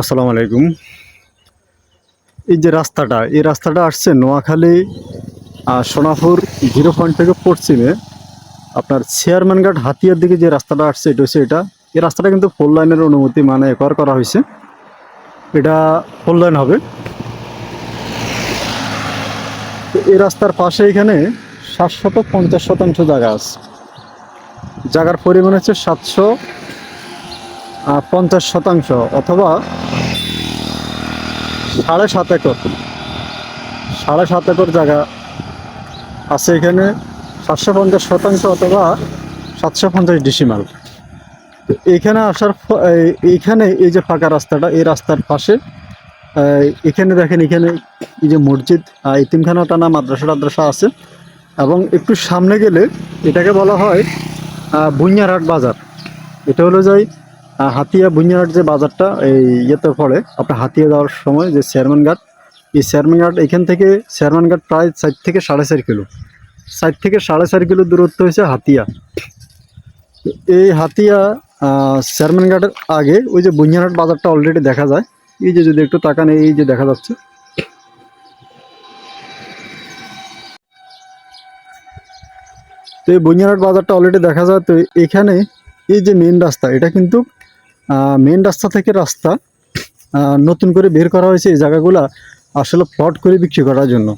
আসসালামু আলাইকুম। এই যে রাস্তাটা, এই রাস্তাটা আসছে নোয়াখালী সোনাপুর জিরো পয়েন্ট থেকে পশ্চিমে। আপনার চেয়ারম্যানঘাট হাতিয়ার দিকে যে রাস্তাটা আসছে, এটা হচ্ছে এটা। এই রাস্তাটা কিন্তু ফোর লাইনের অনুমতি মানে একর করা হয়েছে। এটা ফোর লাইন হবে। তো এই রাস্তার পাশে এখানে সাতশত পঞ্চাশ শতাংশ জায়গা আছে। জায়গার পরিমাণ হচ্ছে সাতশো পঞ্চাশ শতাংশ অথবা সাড়ে সাত একর। সাড়ে সাত একর জায়গা আছে এখানে সাতশো পঞ্চাশ শতাংশ অথবা সাতশো পঞ্চাশ ডিসিমাল তো এইখানে আসার এইখানে এই যে ফাঁকা রাস্তাটা এই রাস্তার পাশে এখানে দেখেন এখানে এই যে মসজিদ ইতিমখানা টানা মাদ্রাসা টাদ্রাসা আছে। এবং একটু সামনে গেলে এটাকে বলা হয় আহ, বুনিয়ারহাট বাজার। এটা হলো আহ, হাতিয়া বুনিয়ারহাট যে বাজারটা এই ইয়েতে পড়ে আপনার হাতিয়া যাওয়ার সময় যে চেয়ারম্যান ঘাট এই চেয়ারম্যান ঘাট এখান থেকে চেয়ারম্যান ঘাট প্রায় চার থেকে সাড়ে চার কিলো। চার থেকে সাড়ে চার কিলো দূরত্ব হয়েছে হাতিয়া। এই হাতিয়া আহ, চেয়ারম্যান ঘাটের আগে ওই যে বুনিয়ারহাট বাজারটা অলরেডি দেখা যায়। এই যে যদি একটু তাকান এই যে দেখা যাচ্ছে। তো এই বুনিয়ারহাট বাজারটা অলরেডি দেখা যায়। তো এখানে এই যে মেন রাস্তা এটা কিন্তু মেন রাস্তা থেকে রাস্তা নতুন করে বের করা হয়েছে এই জায়গাগুলা আসলে প্লট করে বিক্রি করার জন্য।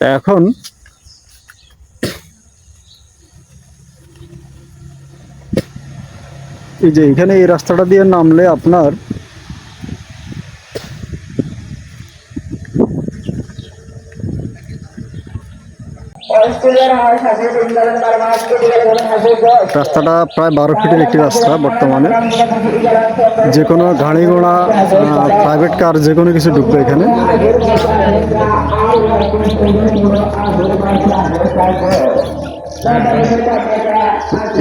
তা এখন এই যে এখানে এই রাস্তাটা দিয়ে নামলে আপনার রাস্তাটা প্রায় বারো ফিটের একটি রাস্তা বর্তমানে। যে কোনো গাড়ি ঘোড়া প্রাইভেট কার যে কোনো কিছু ঢুকবে এখানে।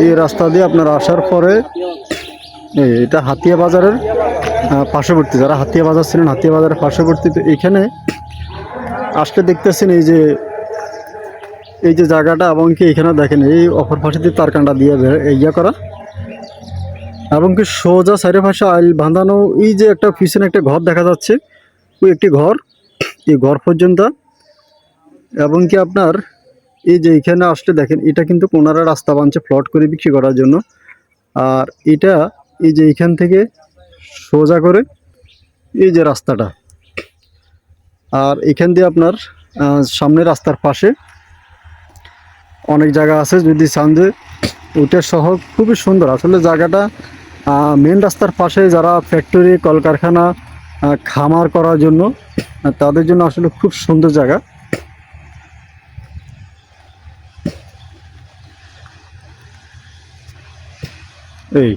এই রাস্তা দিয়ে আপনার আসার পরে এটা হাতিয়া বাজারের পার্শ্ববর্তী। যারা হাতিয়া বাজার ছিলেন হাতিয়া বাজারের পার্শ্ববর্তী এখানে আসলে দেখতেছেন এই যে এই যে জায়গাটা এবং কি এখানে দেখেন, এই অপর পাশে দিয়ে তারকান্ডা দিয়ে ইয়ে করা। এবং কি সোজা চারি পাশে আইল বাঁধানো, এই যে একটা পিছনে একটা ঘর দেখা যাচ্ছে, ওই একটি ঘর, এই ঘর পর্যন্ত। এবং কি আপনার, এই যে এখানে আসলে দেখেন, এটা কিন্তু কোনারা রাস্তা বানছে ফ্লট করে বিক্রি করার জন্য। আর এটা, এই যে এখান থেকে সোজা করে, এই যে রাস্তাটা। আর এখান দিয়ে আপনার সামনে রাস্তার পাশে অনেক জায়গা আছে যদি চান যে ওটা সহ খুবই সুন্দর। আসলে জায়গাটা মেন রাস্তার পাশে যারা ফ্যাক্টরি কলকারখানা খামার করার জন্য তাদের জন্য আসলে খুব সুন্দর জায়গা। এই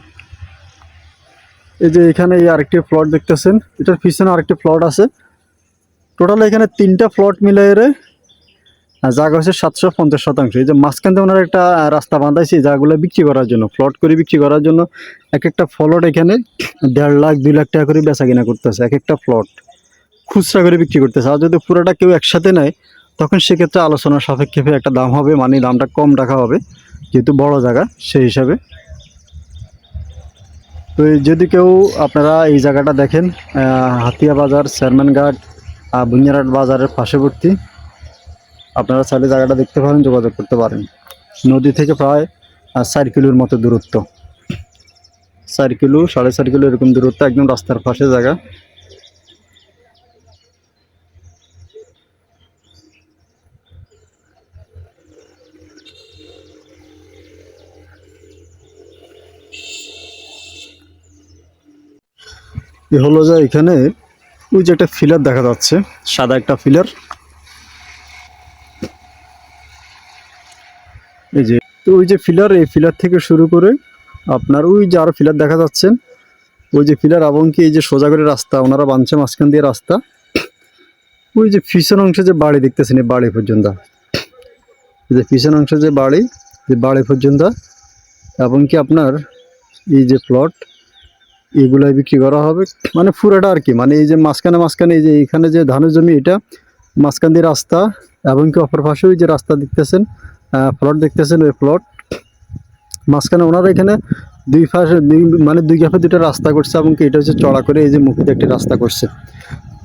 এই যে এখানে এই আরেকটি প্লট দেখতেছেন, এটার পিছনে আরেকটি প্লট আছে। টোটাল এখানে তিনটা প্লট আর জায়গা হচ্ছে সাতশো পঞ্চাশ শতাংশ। এই যে মাঝখান দিয়ে ওনারা একটা রাস্তা বাঁধাইছে জায়গাগুলো বিক্রি করার জন্য প্লট করে বিক্রি করার জন্য এক একটা প্লট এখানে দেড় লাখ দুই লাখ টাকা করে বেচা কিনা করতেছে এক একটা প্লট খুচরা করে বিক্রি করতেছে। আর যদি পুরোটা কেউ একসাথে নেয় তখন সেক্ষেত্রে আলোচনা সাপেক্ষে একটা দাম হবে মানে দামটা কম রাখা হবে যেহেতু বড় জায়গা সেই হিসাবে। তো যদি কেউ আপনারা এই জায়গাটা দেখেন হাতিয়া বাজার চেয়ারম্যান ঘাট আহ, বুনিয়ারহাট বাজারের পার্শ্ববর্তী আপনারা চাইলে জায়গাটা দেখতে পারেন, যোগাযোগ করতে পারেন। নদী থেকে প্রায় চার কিলোর মতো দূরত্ব। চার কিলো, সাড়ে চার কিলো এরকম দূরত্ব, একদম রাস্তার পাশে জায়গা। এ হলো যে এখানে ওই যে একটা ফিলার দেখা যাচ্ছে, সাদা একটা ফিলার এই যে তো ওই যে ফিলার এই ফিলার থেকে শুরু করে আপনার ওই যে আরও ফিলার দেখা যাচ্ছেন ওই যে ফিলার এবং কি এই যে সোজা করে রাস্তা, ওনারা বানছে মাঝখান দিয়ে রাস্তা। ওই যে পিছন অংশে যে বাড়ি দেখতেছেন, এই বাড়ি পর্যন্ত। যে পিছন অংশে যে বাড়ি যে বাড়ি পর্যন্ত। এবং কি আপনার এই যে প্লট এগুলাই বিক্রি করা হবে। মানে পুরোটা আর কি মানে এই যে মাঝখানে মাঝখানে এই যে এখানে যে ধানের জমি, এটা মাঝখান দিয়ে রাস্তা এবং কি অপর পাশে ওই যে রাস্তা দেখতেছেন প্লট দেখতেছেন ওই প্লট মাঝখানে ওনারা এখানে দুই পাশে দুই- মানে দুই গ্যাপে দুটো রাস্তা করছে এবং এটা হচ্ছে চড়া করে এই যে মুখে একটি রাস্তা করছে।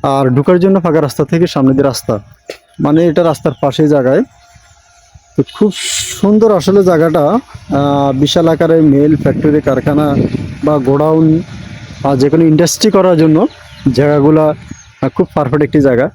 আর ঢুকার জন্য ফাঁকা রাস্তা থেকে সামনে দিয়ে রাস্তা। মানে এটা রাস্তার পাশে জায়গায়। তো খুব সুন্দর আসলে জায়গাটা। বিশাল আকারে মেল ফ্যাক্টরি কারখানা বা গোডাউন যে কোনো ইন্ডাস্ট্রি করার জন্য জায়গাগুলা খুব পারফেক্ট একটি জায়গা।